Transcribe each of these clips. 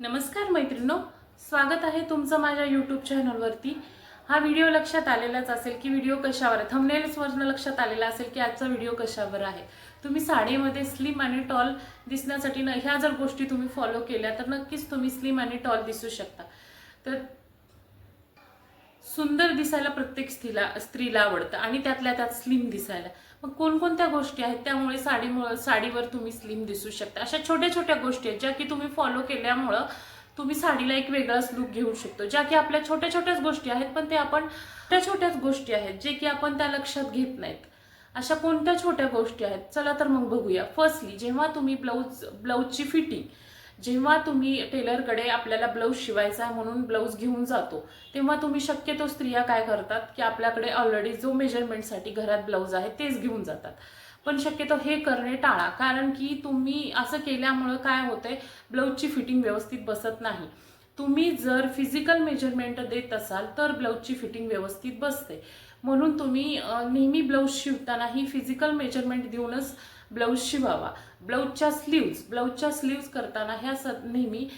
नमस्कार मैत्रिणो स्वागत आहे तुमचं माझ्या यूट्यूब चॅनलवरती हा व्हिडिओ लक्षात आलेलाच असेल की व्हिडिओ कशावर आहे? थंबनेल्सवरनं लक्षात आलेला असेल की आजचा व्हिडिओ कशावर आहे? तुम्ही साडीमध्ये स्लिम आणि टॉल दिसण्यासाठी न ह्या जर गोष्टी तुम्ही फॉलो केल्या तर नक्कीच तुम्ही स्लिम आणि टॉल दिसू शकता. तर सुंदर दिसायला प्रत्येक स्त्रीला स्त्रीला आवडतं आणि त्यातल्या त्यात स्लिम दिसायला. मग कोणकोणत्या गोष्टी आहेत त्यामुळे साडीमुळं साडीवर तुम्ही स्लिम दिसू शकता? अशा छोट्या छोट्या गोष्टी आहेत ज्या की तुम्ही फॉलो केल्यामुळं तुम्ही साडीला एक वेगळाच लुक घेऊ शकतो. ज्या की आपल्या छोट्या छोट्याच गोष्टी आहेत पण ते आपण छोट्या छोट्याच गोष्टी आहेत जे की आपण त्या लक्षात घेत नाहीत. अशा कोणत्या छोट्या गोष्टी आहेत? चला तर मग बघूया. फर्स्टली जेव्हा तुम्ही ब्लाऊज ब्लाऊजची फिटिंग जेव्हा तुम्ही टेलरकडे आपल्याला ब्लाऊज शिवायचा आहे म्हणून ब्लाऊज घेऊन जातो तेव्हा तुम्ही शक्यतो स्त्रिया काय करतात की आपल्याकडे ऑलरेडी जो मेजरमेंटसाठी घरात ब्लाऊज आहे तेच घेऊन जातात. पण शक्यतो हे करणे टाळा कारण की तुम्ही असं केल्यामुळं काय होतंय ब्लाऊजची फिटिंग व्यवस्थित बसत नाही. तुम्ही जर फिजिकल मेजरमेंट देत असाल तर ब्लाऊजची फिटिंग व्यवस्थित बसते. म्हणून तुम्ही नेहमी ब्लाऊज शिवताना ही फिजिकल मेजरमेंट देऊनच ब्लाऊज शिवावा ब्लाऊजच्या स्लीव्ज ब्लाऊजच्या स्लीव्ज करताना ह्या स नेहमी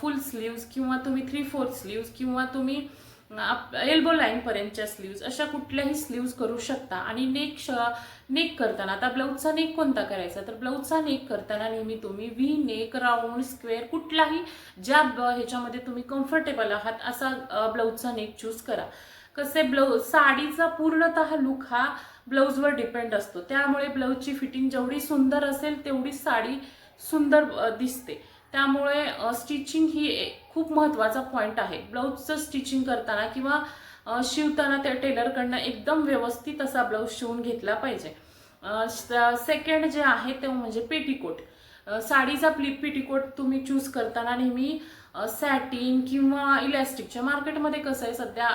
फुल स्लीव्ज किंवा तुम्ही थ्री फोर्थ स्लीव्ज किंवा तुम्ही एल्बो लाईनपर्यंतच्या स्लीव्ज अशा कुठल्याही स्लीव्ज करू शकता. आणि नेक श नेक करताना आता ब्लाऊजचा नेक कोणता करायचा? तर ब्लाऊजचा नेक करताना नेहमी तुम्ही व्ही नेक राऊंड स्क्वेअर कुठलाही ज्या ब- ह्याच्यामध्ये तुम्ही कम्फर्टेबल आहात असा ब्लाऊजचा नेक चूज करा. कसे ब्लाऊज साडीचा पूर्णतः लुक हा ब्लाऊजवर डिपेंड असतो. त्यामुळे ब्लाऊजची फिटिंग जेवढी सुंदर असेल तेवढी साडी सुंदर दिसते. त्यामुळे स्टिचिंग ही खूप महत्त्वाचा पॉईंट आहे. ब्लाऊजचं स्टिचिंग करताना किंवा शिवताना त्या टेलरकडनं एकदम व्यवस्थित असा ब्लाऊज शिवून घेतला पाहिजे. सेकंड जे आहे ते म्हणजे पेटीकोट. साडीचा प्ली पेटीकोट तुम्ही चूज करताना नेहमी सॅटिन किंवा इलॅस्टिकच्या मार्केटमध्ये कसं आहे सध्या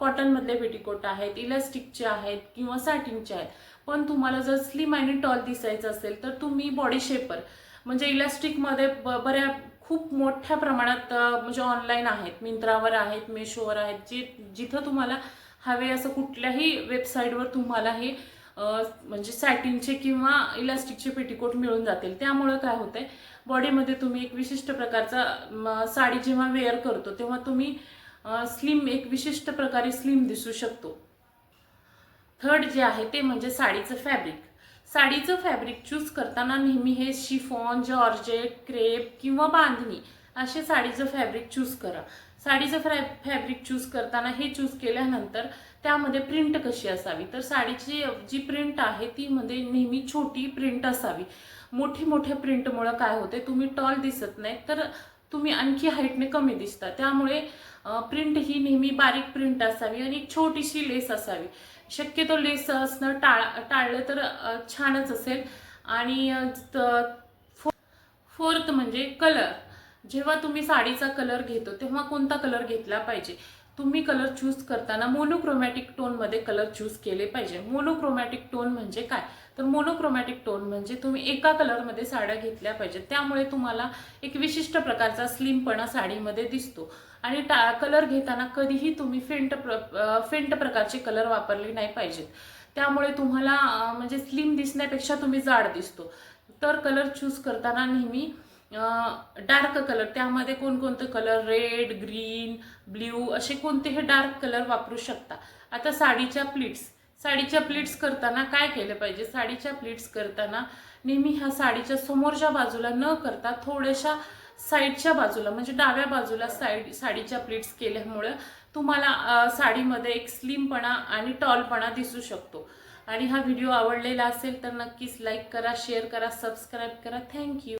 कॉटनमधले पेटीकोट आहेत इलॅस्टिकचे आहेत किंवा सॅटिनचे आहेत. पण तुम्हाला जर स्लिम आणि टॉल दिसायचं असेल तर तुम्ही बॉडी शेपर म्हणजे इलास्टिकमध्ये ब बऱ्या खूप मोठ्या प्रमाणात म्हणजे ऑनलाईन आहेत. मिंत्रावर आहेत मेशोवर आहेत. जे जिथं तुम्हाला हवे असं कुठल्याही वेबसाईटवर तुम्हाला हे म्हणजे सॅटिनचे किंवा इलास्टिकचे पेटीकोट मिळून जातील. त्यामुळं काय होतं आहे बॉडीमध्ये तुम्ही एक विशिष्ट प्रकारचा साडी जेव्हा वेअर करतो तेव्हा तुम्ही स्लिम एक विशिष्ट प्रकारे स्लिम दिसू शकतो. थर्ड जे आहे ते म्हणजे साडीचं फॅब्रिक साडीचं फॅब्रिक चूज करताना नेहमी हे शिफॉन जॉर्जेट क्रेप किंवा बांधणी असे साडीचं फॅब्रिक चूज करा. साडीचं फ्रॅ फॅब्रिक चूज करताना हे चूज केल्यानंतर त्यामध्ये प्रिंट कशी असावी? तर साडीची जी प्रिंट आहे ती मध्ये नेहमी छोटी प्रिंट असावी. मोठी मोठ्या प्रिंटमुळं काय होते? तुम्ही टॉल दिसत नाही तर तुम्ही आणखी हाईटने कमी दिसता. त्यामुळे प्रिंट ही नेहमी बारीक प्रिंट असावी आणि एक छोटीशी लेस असावी. शक्यतो लेस असणं टाळ टाळलं तर छानच असेल. आणि फोर्थ म्हणजे कलर जेव्हा तुम्ही साडीचा कलर घेतो तेव्हा कोणता कलर घेतला पाहिजे? तुम्ही कलर चूज करताना मोनोक्रोमॅटिक टोनमध्ये कलर चूज केले पाहिजे. मोनोक्रोमॅटिक टोन म्हणजे काय? तर मोनोक्रोमॅटिक टोन म्हणजे तुम्ही एका कलरमध्ये साड्या घेतल्या पाहिजेत. त्यामुळे तुम्हाला एक विशिष्ट प्रकारचा स्लिमपणा साडीमध्ये दिसतो. आणि टा कलर घेताना कधीही तुम्ही फेंट प्र फेंट प्रकारचे कलर वापरले नाही पाहिजेत. त्यामुळे तुम्हाला म्हणजे स्लिम दिसण्यापेक्षा तुम्ही जाड दिसतो. तर कलर चूज करताना नेहमी डार्क कलर त्यामध्ये कोणकोणते कलर रेड ग्रीन ब्ल्यू असे कोणतेही डार्क कलर वापरू शकता. आता साडीच्या प्लीट्स साडीच्या प्लीट्स करताना काय केलं पाहिजे? साडीच्या प्लीट्स करताना नेहमी ह्या साडीच्या समोरच्या बाजूला न करता थोड्याशा साईडच्या बाजूला म्हणजे डाव्या बाजूला साईड साडीच्या प्लीट्स केल्यामुळं तुम्हाला साडीमध्ये एक स्लिमपणा आणि टॉलपणा दिसू शकतो. आणि हा व्हिडिओ आवडलेला असेल तर नक्कीच लाईक करा शेअर करा सबस्क्राईब करा. थँक्यू